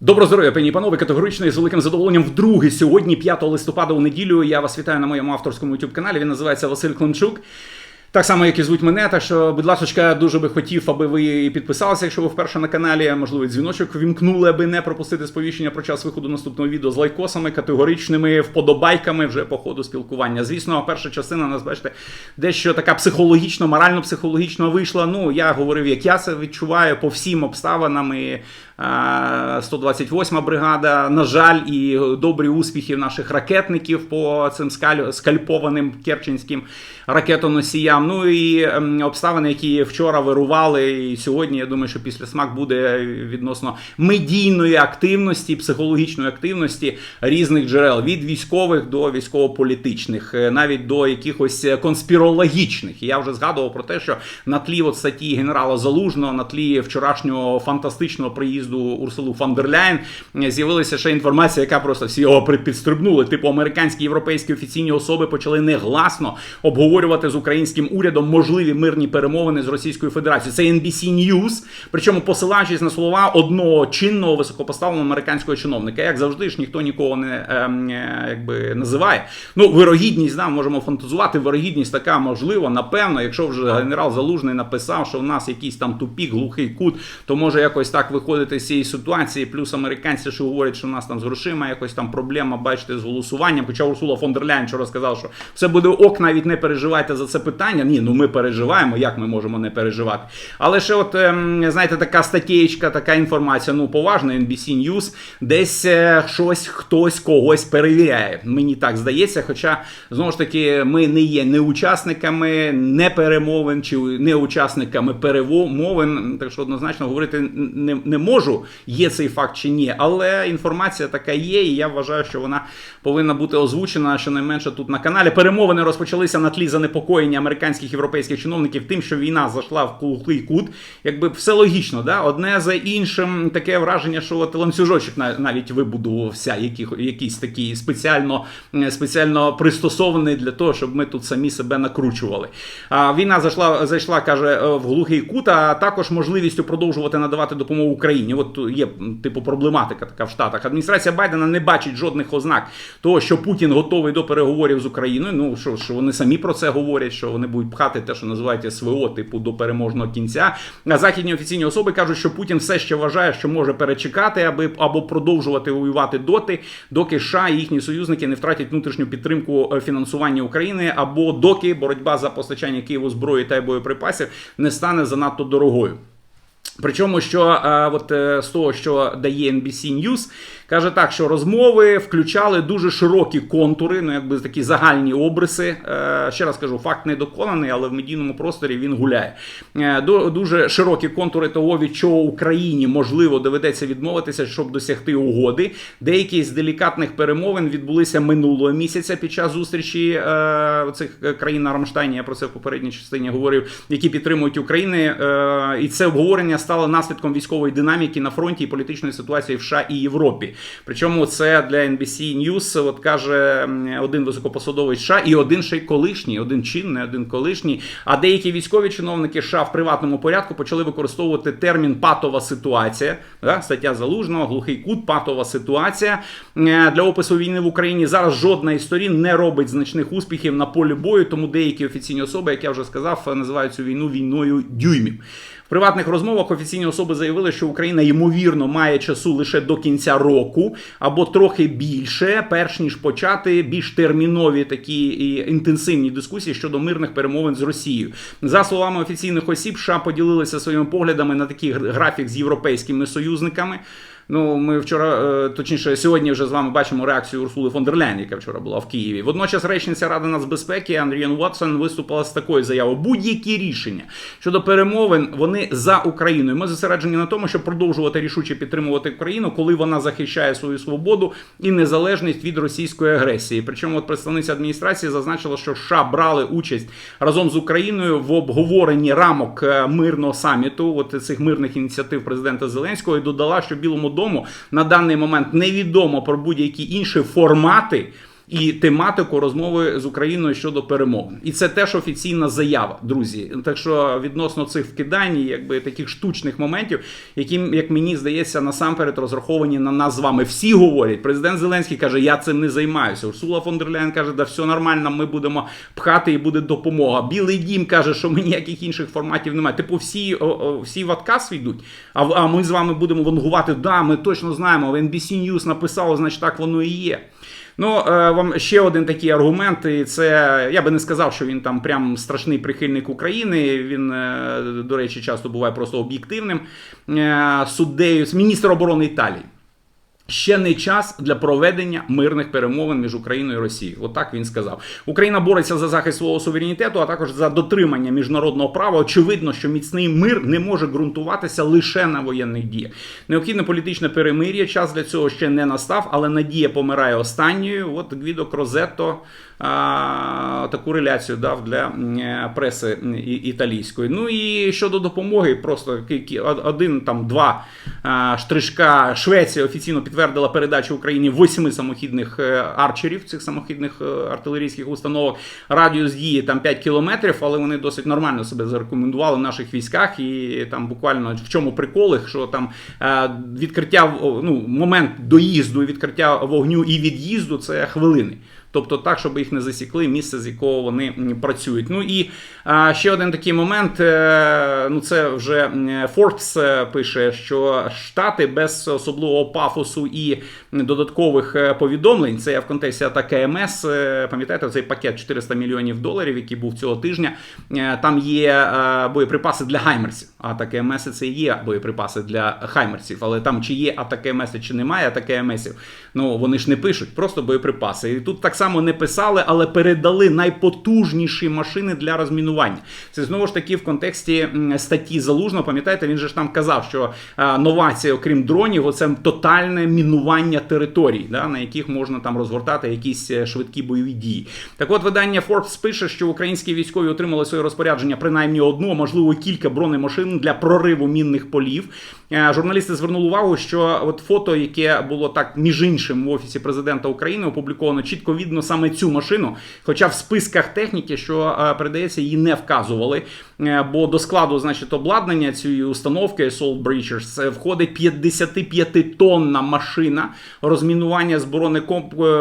Доброго здоров'я, пані і панове, категорично і з великим задоволенням вдруге сьогодні, 5 листопада у неділю. Я вас вітаю на моєму авторському youtube каналі. Він називається Василь Климчук. Так само, як і звуть мене, так що, будь ласка, дуже би хотів, аби ви підписалися, якщо ви вперше на каналі. Можливо, дзвіночок вімкнули, аби не пропустити сповіщення про час виходу наступного відео з лайкосами, категоричними вподобайками вже по ходу спілкування. Звісно, перша частина нас бачите, дещо така психологічно, морально-психологічно вийшла. Ну, я говорив, як я це відчуваю по всім обставинам. І, 128 бригада. На жаль, і добрі успіхи наших ракетників по цим скаль- скальпованим керченським ракетоносіям. Ну і ем, обставини, які вчора вирували, і сьогодні. Я думаю, що після смак буде відносно медійної активності, психологічної активності різних джерел від військових до військово-політичних, е, навіть до якихось конспірологічних. Я вже згадував про те, що на тлі от статті генерала Залужного, на тлі вчорашнього фантастичного приїзду Урсулу фон дер Ляєн е, з'явилася ще інформація, яка просто всі його підстрибнули. Типу, американські європейські офіційні особи почали негласно обговорювати з українським урядом можливі мирні перемовини з Російською Федерацією. Це NBC News, причому посилаючись на слова одного чинного високопоставленого американського чиновника. Як завжди ж ніхто нікого не ем, е, якби називає. Ну, вирогідність, да, можемо фантазувати. Вирогідність така можливо, напевно, якщо вже генерал Залужний написав, що в нас якийсь там тупік, глухий кут, то може якось так виходити з цієї ситуації. Плюс американці, що говорять, що в нас там з грошима якось там проблема, бачите, з голосуванням. Хоча Урсула фон дер Ляйн вчора сказав, що все буде ок, навіть не переживайте за це питання. Ні, ну ми переживаємо, як ми можемо не переживати. Але ще, от ем, знаєте, така статтєчка, така інформація, ну поважна, NBC News, десь е, щось хтось когось перевіряє. Мені так здається. Хоча знову ж таки ми не є не учасниками не перемовин чи не учасниками перемовин. Так що однозначно говорити не, не можу, є цей факт чи ні. Але інформація така є, і я вважаю, що вона повинна бути озвучена щонайменше тут на каналі. Перемовини розпочалися на тлі занепокоєння американських європейських чиновників тим, що війна зайшла в глухий кут. Якби все логічно, да? одне за іншим таке враження, що от ланцюжочок на- навіть вибудувався, яких, якийсь такий спеціально, спеціально пристосований для того, щоб ми тут самі себе накручували. А війна зайшла, зайшла, каже, в глухий кут, а також можливістю продовжувати надавати допомогу Україні. От є типу проблематика така в Штатах. Адміністрація Байдена не бачить жодних ознак того, що Путін готовий до переговорів з Україною. Ну що, що вони самі про це говорять, що вони будуть пхати те, що називають СВО, типу до переможного кінця. А західні офіційні особи кажуть, що Путін все ще вважає, що може перечекати, аби або продовжувати воювати доти, доки США і їхні союзники не втратять внутрішню підтримку е, фінансування України, або доки боротьба за постачання Києву зброї та боєприпасів не стане занадто дорогою. Причому, що а, от е, з того, що дає NBC News, каже так, що розмови включали дуже широкі контури, ну якби такі загальні обриси. Е, ще раз кажу, факт не доконаний, але в медійному просторі він гуляє. Е, дуже широкі контури того, від чого Україні можливо доведеться відмовитися, щоб досягти угоди. Деякі з делікатних перемовин відбулися минулого місяця під час зустрічі е, цих країн на Рамштайні. Я про це в попередній частині говорив, які підтримують Україну. І це обговорення стало наслідком військової динаміки на фронті і політичної ситуації в США і Європі. Причому це для NBC News, от каже один високопосадовий США і один ще й колишній, один чинний, один колишній. А деякі військові чиновники США в приватному порядку почали використовувати термін патова ситуація. Да? Стаття залужного, глухий кут, патова ситуація Е, для опису війни в Україні. Зараз жодна із сторін не робить значних успіхів на полі бою, тому деякі офіційні особи, як я вже сказав, називають цю війну війною дюймів. В приватних розмовах офіційні особи заявили, що Україна ймовірно має часу лише до кінця року або трохи більше, перш ніж почати більш термінові такі інтенсивні дискусії щодо мирних перемовин з Росією. За словами офіційних осіб, США поділилися своїми поглядами на такий графік з європейськими союзниками. Ну, ми вчора, е, точніше, сьогодні вже з вами бачимо реакцію Урсули фон дер Ляйн, яка вчора була в Києві. Водночас речниця Ради нацбезпеки Андріан Вотсон виступила з такою заявою: будь-які рішення щодо перемовин вони за Україною. Ми зосереджені на тому, щоб продовжувати рішуче підтримувати Україну, коли вона захищає свою свободу і незалежність від російської агресії. Причому от представниця адміністрації зазначила, що США брали участь разом з Україною в обговоренні рамок е, мирного саміту, от цих мирних ініціатив президента Зеленського, і додала, що Білому дому на даний момент невідомо про будь-які інші формати і тематику розмови з Україною щодо перемовин. І це теж офіційна заява, друзі. Так що відносно цих вкидань, якби таких штучних моментів, які, як мені здається, насамперед розраховані на нас з вами. Всі говорять. Президент Зеленський каже, я цим не займаюся. Урсула фон дер Ляйн каже, да все нормально, ми будемо пхати і буде допомога. Білий дім каже, що ми ніяких інших форматів немає. Типу, всі всі в отказ йдуть. А, а ми з вами будемо вангувати. Да, ми точно знаємо. В NBC News написало, значить так воно і є. Ну, е, вам ще один такий аргумент, і це я би не сказав, що він там прям страшний прихильник України. Він, е, до речі, часто буває просто об'єктивним суддею суддею, міністр оборони Італії. Ще не час для проведення мирних перемовин між Україною і Росією. Отак він сказав. Україна бореться за захист свого суверенітету, а також за дотримання міжнародного права. Очевидно, що міцний мир не може ґрунтуватися лише на воєнних діях. Необхідне політичне перемир'я. Час для цього ще не настав, але надія помирає останньою. От Гвідо Крозетто а, таку реляцію дав для преси італійської. Ну і щодо допомоги, просто один там два штришка Швеція офіційно підтвердила передачу Україні восьми самохідних е, арчерів, цих самохідних е, артилерійських установок. Радіус дії там 5 кілометрів, але вони досить нормально себе зарекомендували в наших військах. І там буквально в чому прикол, що там е, відкриття ну, момент доїзду відкриття вогню і від'їзду це хвилини. Тобто так, щоб їх не засікли, місце, з якого вони працюють. Ну і ще один такий момент. Е, ну це вже Forbes е, пише, що Штати без особливого пафосу і додаткових е, повідомлень. Це я в контексті атаки МС. Пам'ятаєте, цей пакет 400 мільйонів доларів, який був цього тижня. Там є боєприпаси для Хаймерсів. Атаки МС це є боєприпаси для Хаймерсів. Але там чи є атаки МС, чи немає атаки МСів, ну вони ж не пишуть, просто боєприпаси. І тут так само само не писали, але передали найпотужніші машини для розмінування. Це знову ж таки в контексті статті залужно. Пам'ятаєте, він же ж там казав, що новація, окрім дронів, це тотальне мінування територій, да, на яких можна там розгортати якісь е, швидкі бойові дії. Так, от видання Forbes пише, що українські військові отримали своє розпорядження принаймні одну, а можливо кілька бронемашин для прориву мінних полів. Е, журналісти звернули увагу, що от фото, яке було так між іншим в офісі президента України, опубліковано чітко видно саме цю машину. Хоча в списках техніки, що е, передається, її не вказували. Е, бо до складу, значить, обладнання цієї установки Assault Breachers входить 55-тонна машина розмінування з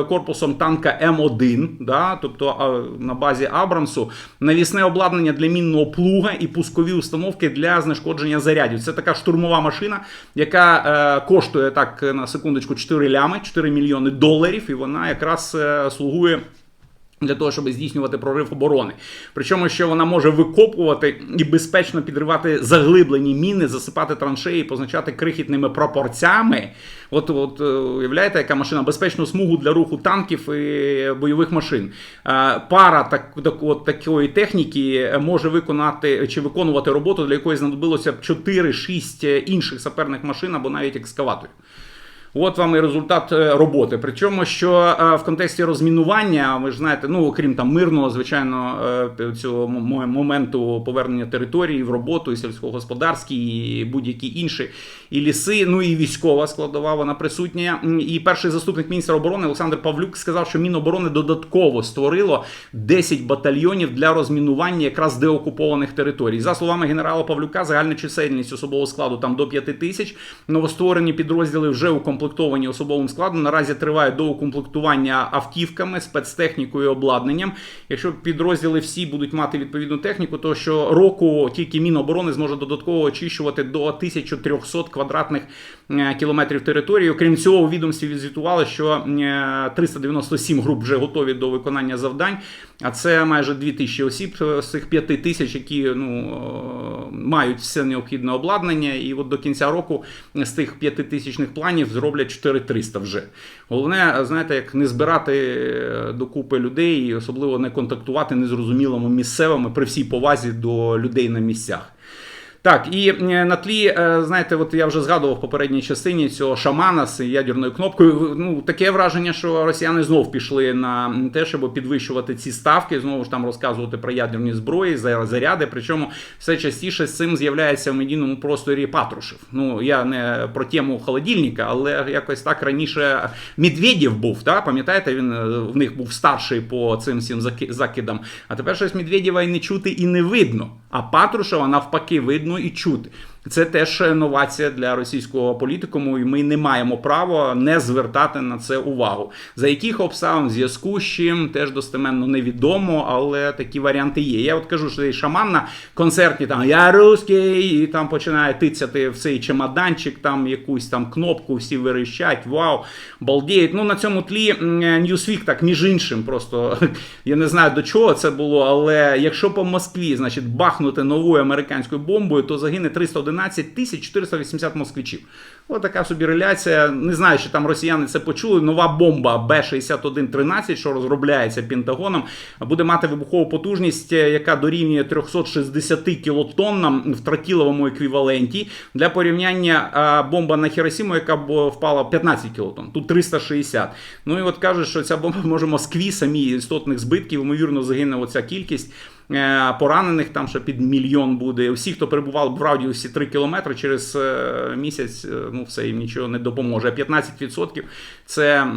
корпусом танка М1, да, тобто на базі Абрамсу, навісне обладнання для мінного плуга і пускові установки для знешкодження зарядів. Це така штурмова машина яка е, коштує так на секундочку 4 лями, 4 мільйони доларів, і вона якраз е, слугує. Для того, щоб здійснювати прорив оборони. Причому, що вона може викопувати і безпечно підривати заглиблені міни, засипати траншеї, позначати крихітними пропорцями. От, от е, уявляєте, яка машина безпечну смугу для руху танків і бойових машин. Е, пара так, так, от, такої техніки може виконати чи виконувати роботу, для якої знадобилося б 4-6 інших саперних машин або навіть екскаваторів. От вам і результат е, роботи. Причому, що е, в контексті розмінування, ви ж знаєте, ну окрім там мирного, звичайно, е, цього моменту повернення території в роботу, і сільськогосподарські, і будь-які інші, і ліси, ну і військова складова, вона присутня. І перший заступник міністра оборони Олександр Павлюк сказав, що Міноборони додатково створило 10 батальйонів для розмінування якраз деокупованих територій. За словами генерала Павлюка, загальна чисельність особового складу там до 5 тисяч. Новостворені підрозділи вже укомплектовані укомплектовані особовим складом. Наразі триває доукомплектування автівками, спецтехнікою обладнанням. Якщо підрозділи всі будуть мати відповідну техніку, то що року тільки Міноборони зможе додатково очищувати до 1300 квадратних кілометрів території. Окрім цього, у відомстві відзвітували, що 397 е, груп вже готові до виконання завдань. А це майже 2000 осіб е, з цих 5 тисяч, які ну, мають все необхідне обладнання. І от до кінця року з тих 5 тисячних планів зроблять 4300 вже. Головне, знаєте, як не збирати е, докупи людей і особливо не контактувати незрозумілими місцевими при всій повазі до людей на місцях. Так, і е, на тлі, е, знаєте, от я вже згадував в попередній частині цього шамана з ядерною кнопкою. Ну, таке враження, що росіяни знов пішли на те, щоб підвищувати ці ставки, знову ж там розказувати про ядерні зброї, за- заряди. Причому все частіше з цим з'являється в медійному просторі Патрушев. Ну, я не про тему холодильника, але якось так раніше Медведєв був, та? пам'ятаєте, він е, в них був старший по цим всім заки- закидам. А тепер щось Медведєва і не чути, і не видно. А Патрушева навпаки видно і чути. Це теж новація для російського політикуму, і ми не маємо права не звертати на це увагу. За яких обставин в зв'язку з чим теж достеменно невідомо, але такі варіанти є. Я от кажу, що цей шаман на концерті там я русський, і там починає тицяти в цей чемоданчик, там якусь там кнопку, всі верещать, вау, балдіють. Ну на цьому тлі Newsweek так між іншим, просто я не знаю до чого це було, але якщо по Москві, значить, бахнути новою американською бомбою, то загине 311 тисяч 480 москвичів. Ось така собі реляція. Не знаю, чи там росіяни це почули. Нова бомба Б-6113, що розробляється Пентагоном, буде мати вибухову потужність, е, яка дорівнює 360 кілотоннам в тротіловому еквіваленті. Для порівняння бомба на Хіросіму, яка б впала 15 кілотон, тут 360. Ну і от кажуть, що ця бомба може Москві самі істотних збитків, ймовірно, загине оця кількість. Е, Поранених там ще під мільйон буде. Усі, хто перебував в радіусі 3 кілометри через е, місяць, е, ну все їм нічого не допоможе. А 15% це.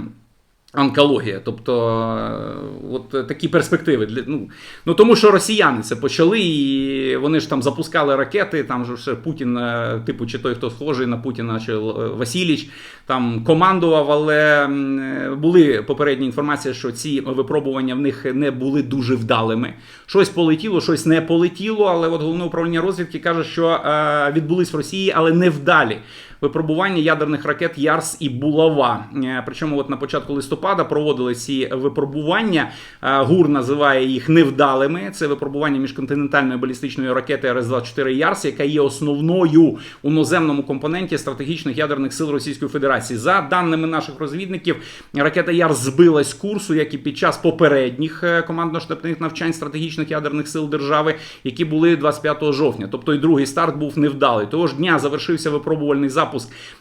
Онкологія, тобто е, от такі перспективи для ну, ну тому, що росіяни це почали, і вони ж там запускали ракети. Там же ще Путін, е, типу, чи той, хто схожий на Путіна, чи Л- Васіліч, там командував, але е, були попередні інформації, що ці випробування в них не були дуже вдалими. Щось полетіло, щось не полетіло. Але от головне управління розвідки каже, що е, відбулись в Росії, але не вдалі випробування ядерних ракет Ярс і Булава. Е, Причому, от на початку листопада проводили ці випробування. Е, ГУР називає їх невдалими. Це випробування міжконтинентальної балістичної ракети РС-24 Ярс, яка є основною у наземному компоненті стратегічних ядерних сил Російської Федерації. За даними наших розвідників, ракета Ярс збилась курсу, як і під час попередніх е, командно-штабних навчань стратегічних ядерних сил держави, які були 25 жовтня. Тобто і другий старт був невдалий. Того ж дня завершився випробувальний запуск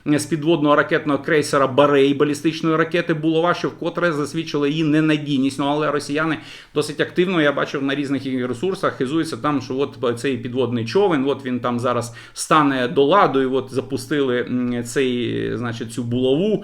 з підводного ракетного крейсера Барей балістичної ракети Булава, що вкотре засвідчило її ненадійність. Ну але росіяни досить активно, я бачив на різних ресурсах, хизуються там, що от цей підводний човен, от він там зараз стане до ладу, і от запустили цей, значить, цю булаву.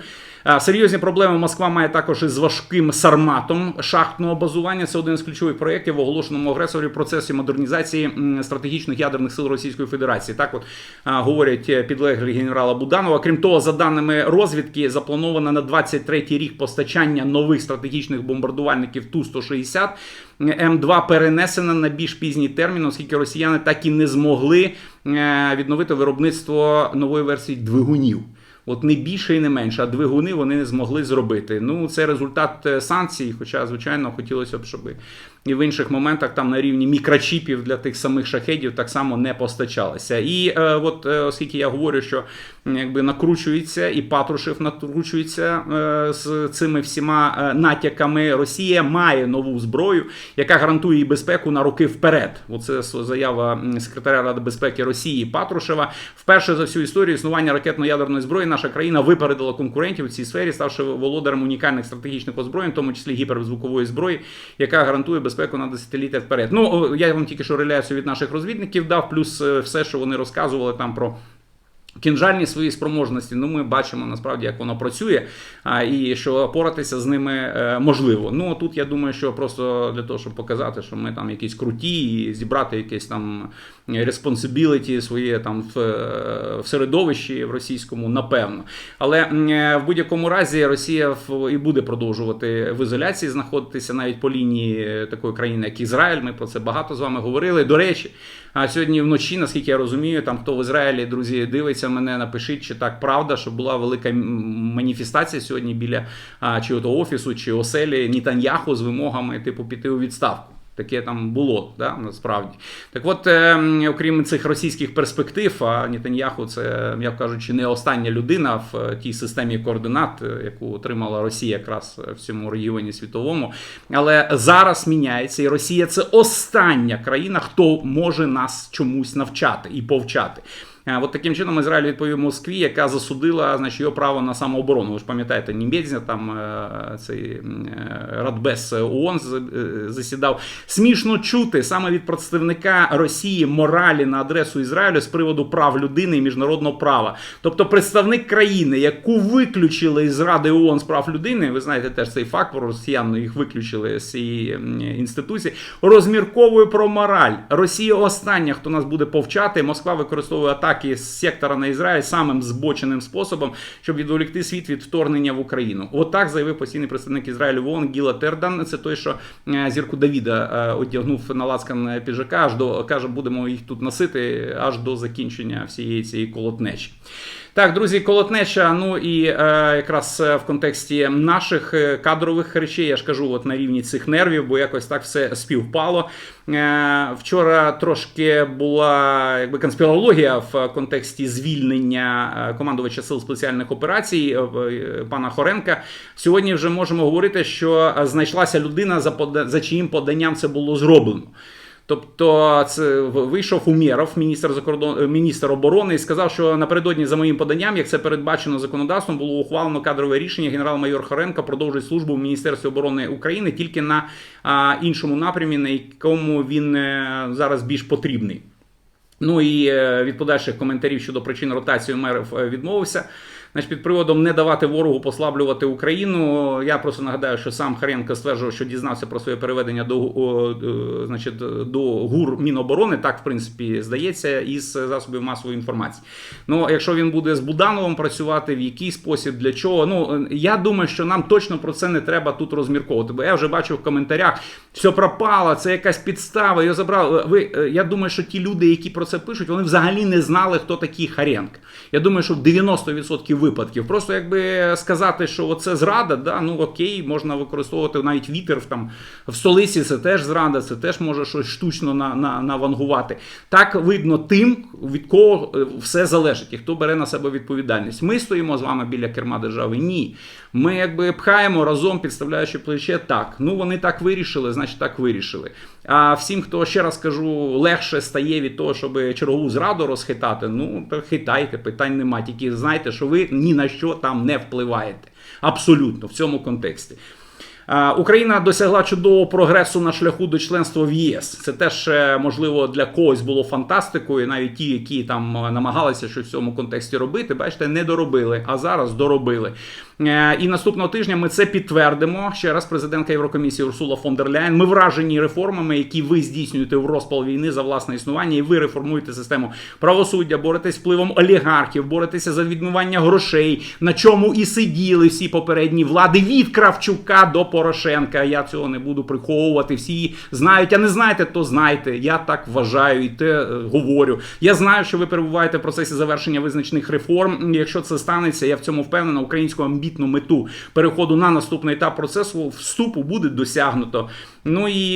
Серйозні проблеми Москва має також із важким сарматом шахтного базування. Це один з ключових проєктів оголошеному агресорі в процесі модернізації стратегічних ядерних сил Російської Федерації. Так, от говорять е, підлеглі генерала Буданова. Крім того, за даними розвідки, заплановано на 23-й рік постачання нових стратегічних бомбардувальників Ту-160. М2 перенесено на більш пізній термін, оскільки росіяни так і не змогли е, відновити виробництво нової версії двигунів. От не більше і не менше, а двигуни вони не змогли зробити. Ну, це результат е, санкцій, хоча, звичайно, хотілося б, щоб і в інших моментах там на рівні мікрочіпів для тих самих шахедів так само не постачалося. І е, от е, оскільки я говорю, що якби накручується, і Патрушев накручується е, з цими всіма е, натяками, Росія має нову зброю, яка гарантує їй безпеку на роки вперед. Оце заява секретаря Ради безпеки Росії Патрушева. Вперше за всю історію існування ракетно-ядерної зброї наша країна випередила конкурентів у цій сфері, ставши володарем унікальних стратегічних озброєнь, в тому числі гіперзвукової зброї, яка гарантує безпеку на десятиліття вперед. Ну я вам тільки що реляцію від наших розвідників дав, плюс е, все, що вони розказували там про. Кінжальні свої спроможності, ну ми бачимо насправді, як воно працює, а, і що поратися з ними е, можливо. Ну тут я думаю, що просто для того, щоб показати, що ми там якісь круті, і зібрати якесь там responsibility своє там в, е, в середовищі в російському, напевно. Але е, в будь-якому разі Росія в- і буде продовжувати в ізоляції знаходитися навіть по лінії такої країни, як Ізраїль. Ми про це багато з вами говорили. До речі, а сьогодні вночі, наскільки я розумію, там хто в Ізраїлі, друзі, дивиться мене, напишіть, чи так правда, що була велика маніфестація сьогодні біля а, чи ото офісу, чи оселі Нітаньяху з вимогами типу піти у відставку. Таке там було, да, насправді. Так от, е, окрім цих російських перспектив, а Нетаньяху це, м'яко кажучи, не остання людина в е, тій системі координат, е, яку отримала Росія якраз в цьому регіоні світовому. Але зараз міняється, і Росія це остання країна, хто може нас чомусь навчати і повчати. От таким чином Ізраїль відповів Москві, яка засудила значить, його право на самооборону. Ви ж пам'ятаєте, Німецьня там е, цей е, Радбес ООН е, засідав. Смішно чути саме від представника Росії моралі на адресу Ізраїлю з приводу прав людини і міжнародного права. Тобто представник країни, яку виключили із Ради ООН з прав людини, ви знаєте теж цей факт про росіян, їх виключили з цієї інституції, розмірковує про мораль. Росія остання, хто нас буде повчати. Москва використовує атаки з сектора на Ізраїль самим збоченим способом, щоб відволікти світ від вторгнення в Україну. Отак заявив постійний представник Ізраїлю в Гіла Тердан. Це той, що е, зірку Давіда е, одягнув на лацкан піджака, аж до каже, будемо їх тут носити аж до закінчення всієї цієї колотнечі. Так, друзі, колотнеча. Ну і е, якраз е, в контексті наших е, кадрових речей, я ж кажу, от на рівні цих нервів, бо якось так все співпало. Е, вчора трошки була якби конспірологія в контексті звільнення е, командувача сил спеціальних операцій пана Хоренка. Сьогодні вже можемо говорити, що знайшлася людина, за, пода- за чиїм поданням це було зроблено. Тобто це вийшов Умєров, міністр закордон, міністр оборони, і сказав, що напередодні за моїм поданням, як це передбачено законодавством, було ухвалено кадрове рішення. Генерал-майор Хоренко продовжує службу в Міністерстві оборони України тільки на а, іншому напрямі, на якому він е, зараз більш потрібний. Ну і е, від подальших коментарів щодо причин ротації мерів е, відмовився. Значить, під приводом не давати ворогу послаблювати Україну. Я просто нагадаю, що сам Харенко стверджував, що дізнався про своє переведення до, о, е, значить, до ГУР Міноборони. Так, в принципі, здається, із засобів масової інформації. Ну, якщо він буде з Будановим працювати, в який спосіб, для чого. Ну я думаю, що нам точно про це не треба тут розмірковувати. Бо я вже бачу в коментарях, все пропало, це якась підстава. Його забрали. Ви е, я думаю, що ті люди, які про це пишуть, вони взагалі не знали, хто такий Харенко. Я думаю, що в 90% випадків. Просто якби сказати, що це зрада, да, ну окей, можна використовувати навіть вітер в, там, в столиці, це теж зрада, це теж може щось штучно на, на, навангувати. Так видно тим, від кого е, все залежить і хто бере на себе відповідальність. Ми стоїмо з вами біля керма держави. Ні. Ми якби пхаємо разом, підставляючи плече так. Ну вони так вирішили, значить так вирішили. А всім, хто ще раз кажу, легше стає від того, щоб чергову зраду розхитати, ну то хитайте, питань нема. Тільки знайте, що ви ні на що там не впливаєте. Абсолютно в цьому контексті. Україна досягла чудового прогресу на шляху до членства в ЄС. Це теж е, можливо для когось було фантастикою. Навіть ті, які там намагалися щось в цьому контексті робити, бачите, не доробили, а зараз доробили. Е, І наступного тижня ми це підтвердимо. Ще раз, президентка Єврокомісії Урсула фон дер Ляєн. Ми вражені реформами, які ви здійснюєте в розпал війни за власне існування, і ви реформуєте систему правосуддя, боретесь впливом олігархів, боретеся за відмивання грошей, на чому і сиділи всі попередні влади від Кравчука до Порошенка. Я цього не буду приховувати. Всі знають, а не знаєте, то знайте. Я так вважаю і те е, говорю. Я знаю, що ви перебуваєте в процесі завершення визначених реформ. Якщо це станеться, я в цьому впевнена, українську амбітну мету переходу на наступний етап процесу вступу буде досягнуто. Ну і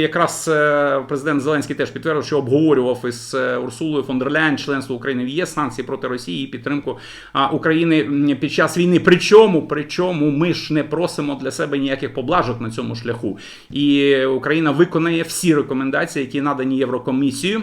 якраз е, президент Зеленський теж підтвердив, що обговорював із е, Урсулою фон дер Ляєн членство України в ЄС, санкції проти Росії і підтримку України під час війни. Причому, причому ми ж не просимо для себе ніяких поблажок на цьому шляху. І Україна виконає всі рекомендації, які надані Єврокомісією.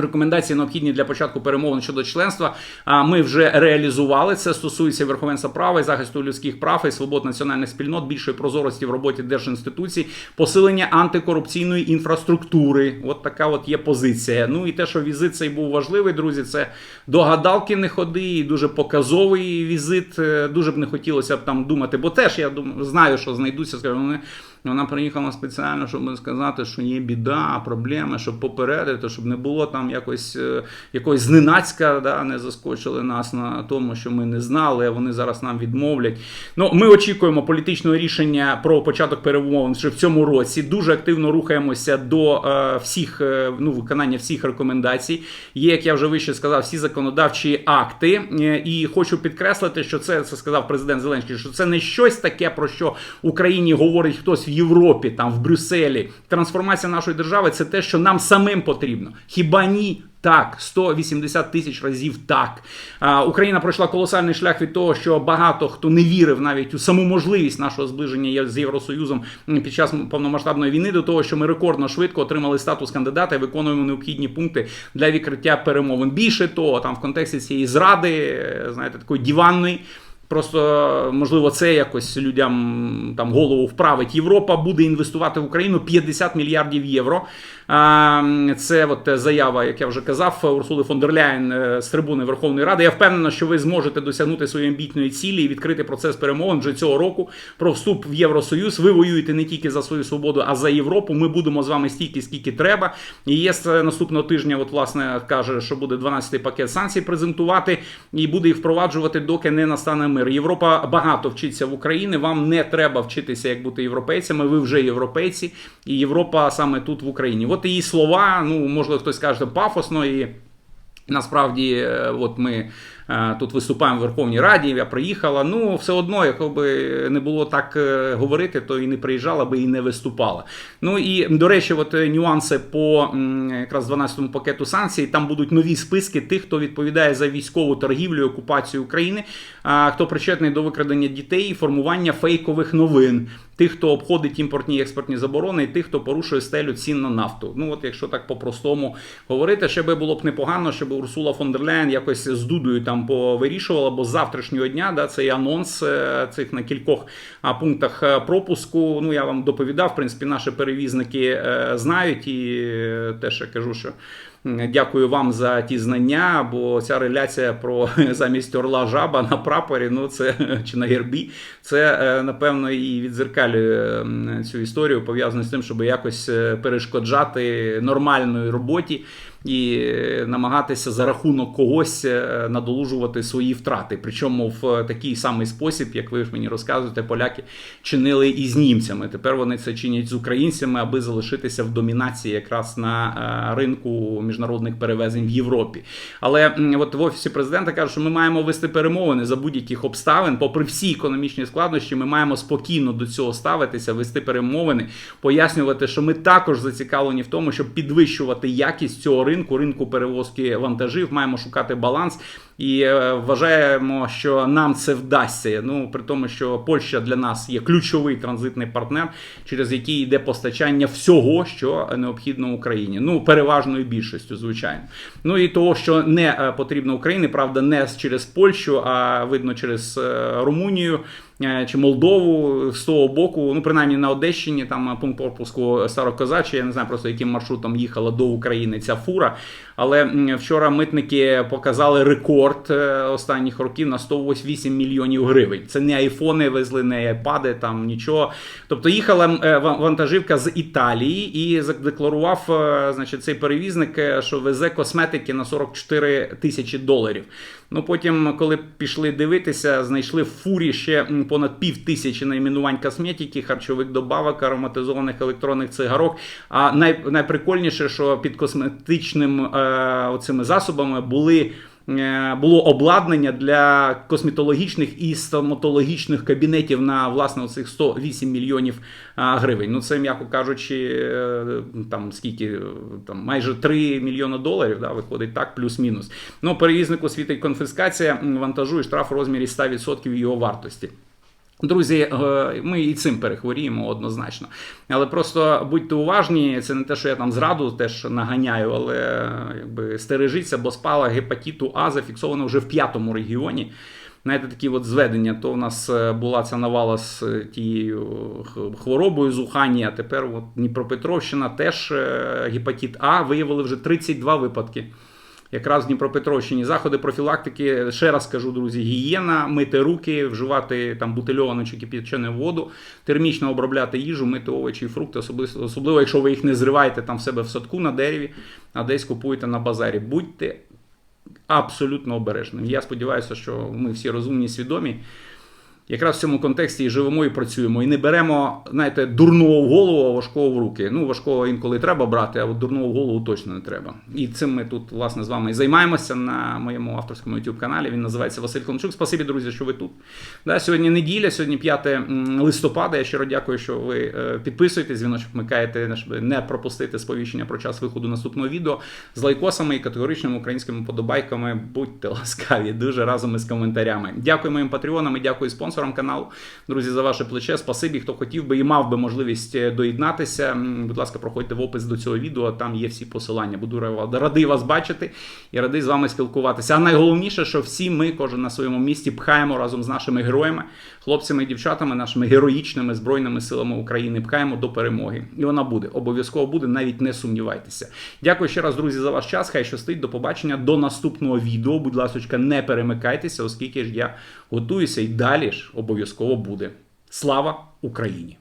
Рекомендації необхідні для початку перемовин щодо членства. А ми вже реалізували це. Стосується верховенства права і захисту людських прав і свобод національних спільнот, більшої прозорості в роботі держінституцій, посилення антикорупційної інфраструктури. От така от є позиція. Ну і те, що візит цей був важливий, друзі, це до гадалки не ходи, і дуже показовий візит. Е, Дуже б не хотілося б там думати, бо теж я думаю, знаю, що знайдуться, скажімо, вони. Вона приїхала спеціально, щоб сказати, що є біда, проблеми, щоб попередити, щоб не було там якось е, якось зненацька, да, не заскочили нас на тому, що ми не знали, а вони зараз нам відмовлять. Ну, ми очікуємо політичного рішення про початок перемовин ще в цьому році. Дуже активно рухаємося до е, всіх е, ну, виконання всіх рекомендацій. Є, як я вже вище сказав, всі законодавчі акти. Е, І хочу підкреслити, що це, це сказав президент Зеленський, що це не щось таке, про що Україні говорить хтось в Європі, там в Брюсселі, трансформація нашої держави це те, що нам самим потрібно. Хіба ні? Так, 180 тисяч разів так. А, Україна пройшла колосальний шлях від того, що багато хто не вірив навіть у саму можливість нашого зближення з Євросоюзом під час повномасштабної війни, до того, що ми рекордно швидко отримали статус кандидата і виконуємо необхідні пункти для відкриття перемовин. Більше того, там в контексті цієї зради, е, знаєте, такої диванної. Просто можливо це якось людям там голову вправить. Європа буде інвестувати в Україну 50 мільярдів євро. Це от заява, як я вже казав, Урсули фон дер Ляєн е, з трибуни Верховної Ради. Я впевнена, що ви зможете досягнути своєї амбітної цілі і відкрити процес перемовин вже цього року про вступ в Євросоюз. Ви воюєте не тільки за свою свободу, а за Європу. Ми будемо з вами стільки, скільки треба. І ЄС е, наступного тижня, от власне каже, що буде 12-й пакет санкцій презентувати і буде їх впроваджувати, доки не настане мир. Європа багато вчиться в Україні. Вам не треба вчитися, як бути європейцями. Ви вже європейці, і Європа саме тут в Україні. От її слова, ну можливо, хтось каже пафосно і. Насправді, е, от ми е, тут виступаємо в Верховній Раді, я приїхала. Ну, все одно, якби не було так е, говорити, то і не приїжджала би і не виступала. Ну і до речі, от нюанси по якраз 12-му пакету санкцій. Там будуть нові списки тих, хто відповідає за військову торгівлю і окупацію України, хто причетний до викрадення дітей і формування фейкових новин. Тих, хто обходить імпортні і експортні заборони, і тих, хто порушує стелю цін на нафту. Ну от якщо так по-простому говорити, ще би було б непогано, щоб Урсула фон дер Ляєн якось з Дудою там повирішувала, бо з завтрашнього дня да, цей анонс е, цих на кількох пунктах е, пропуску. Ну я вам доповідав, в принципі, наші перевізники е, знають, і теж я кажу, що. Дякую вам за ті знання, бо ця реляція про замість орла жаба на прапорі, ну це чи на гербі, це напевно і відзеркалює цю історію, пов'язану з тим, щоб якось перешкоджати нормальної роботі і е, намагатися за рахунок когось е, надолужувати свої втрати. Причому в такий самий спосіб, як ви ж мені розказуєте, поляки чинили і з німцями. Тепер вони це чинять з українцями, аби залишитися в домінації якраз на е, ринку міжнародних перевезень в Європі. Але от в офісі президента кажуть, що ми маємо вести перемовини за будь-яких обставин, попри всі економічні складнощі, ми маємо спокійно до цього ставитися, вести перемовини, пояснювати, що ми також зацікавлені в тому, щоб підвищувати якість цього ринку, ринку перевозки вантажів. Маємо шукати баланс. І е, вважаємо, що нам це вдасться. Ну при тому, що Польща для нас є ключовий транзитний партнер, через який йде постачання всього, що необхідно Україні. Ну переважною більшістю, звичайно. Ну і того, що не е, потрібно Україні, правда, не через Польщу, а видно через е, Румунію. Чи Молдову з того боку, ну принаймні на Одещині, там пункт пропуску Старокозачі, я не знаю просто яким маршрутом їхала до України ця фура. Але вчора митники показали рекорд е, останніх років на 108 мільйонів гривень. Це не айфони везли, не айпади, там нічого. Тобто їхала е, ва- вантажівка з Італії і задекларував, е, значить, цей перевізник, що везе косметики на 44 тисячі доларів. Ну потім, коли пішли дивитися, знайшли в фурі ще понад пів тисячі найменувань косметики, харчових добавок, ароматизованих електронних цигарок. А най, найприкольніше, що під косметичним е, оцими засобами були. Е, Було обладнання для косметологічних і стоматологічних кабінетів на власне цих 108 мільйонів гривень. Ну це м'яко кажучи, е, там скільки е, там майже 3 мільйони доларів. Да, виходить так, плюс-мінус. Ну перевізнику світить конфіскація вантажу і штраф у розмірі 100% його вартості. Друзі, е, ми і цим перехворіємо однозначно. Але просто будьте уважні, це не те, що я там зраду теж наганяю, але е, якби стережіться, бо спала гепатиту А зафіксована вже в п'ятому регіоні. Знаєте, такі от зведення, то в нас е, була ця навала з тією хворобою з Ухані, а тепер от Дніпропетровщина теж гепатит А виявили вже 32 випадки. Якраз в Дніпропетровщині заходи профілактики, ще раз кажу, друзі, гігієна, мити руки, вживати там бутильовану чи кип'ячену воду, термічно обробляти їжу, мити овочі і фрукти, особливо, особливо якщо ви їх не зриваєте там в себе в садку на дереві, а десь купуєте на базарі. Будьте абсолютно обережними. Я сподіваюся, що ми всі розумні, свідомі. Якраз в цьому контексті і живемо і працюємо. І не беремо, знаєте, дурного в голову, а важкого в руки. Ну, важкого інколи треба брати, а от дурного в голову точно не треба. І цим ми тут, власне, з вами і займаємося на моєму авторському youtube каналі. Він називається Василь Клончук. Спасибі, друзі, що ви тут. Да, сьогодні неділя, сьогодні 5 листопада. Я щиро дякую, що ви е, підписуєтесь, дзвіночок вмикаєте, щоб не пропустити сповіщення про час виходу наступного відео з лайкосами і категоричними українськими подобайками. Будьте ласкаві, дуже разом із коментарями. Дякую моїм патреонам і дякую спонсорам каналу. Друзі, за ваше плече. Спасибі, хто хотів би і мав би можливість е, доєднатися. Будь ласка, проходьте в опис до цього відео. Там є всі посилання. Буду радий вас бачити і радий з вами спілкуватися. А найголовніше, що всі ми, кожен на своєму місці, пхаємо разом з нашими героями, хлопцями і дівчатами, нашими героїчними збройними силами України. Пхаємо до перемоги. І вона буде. Обов'язково буде, навіть не сумнівайтеся. Дякую ще раз, друзі, за ваш час. Хай щастить. До побачення до наступного відео. Будь ласка, не перемикайтеся, оскільки ж я готуюся і далі ж обов'язково буде. Слава Україні!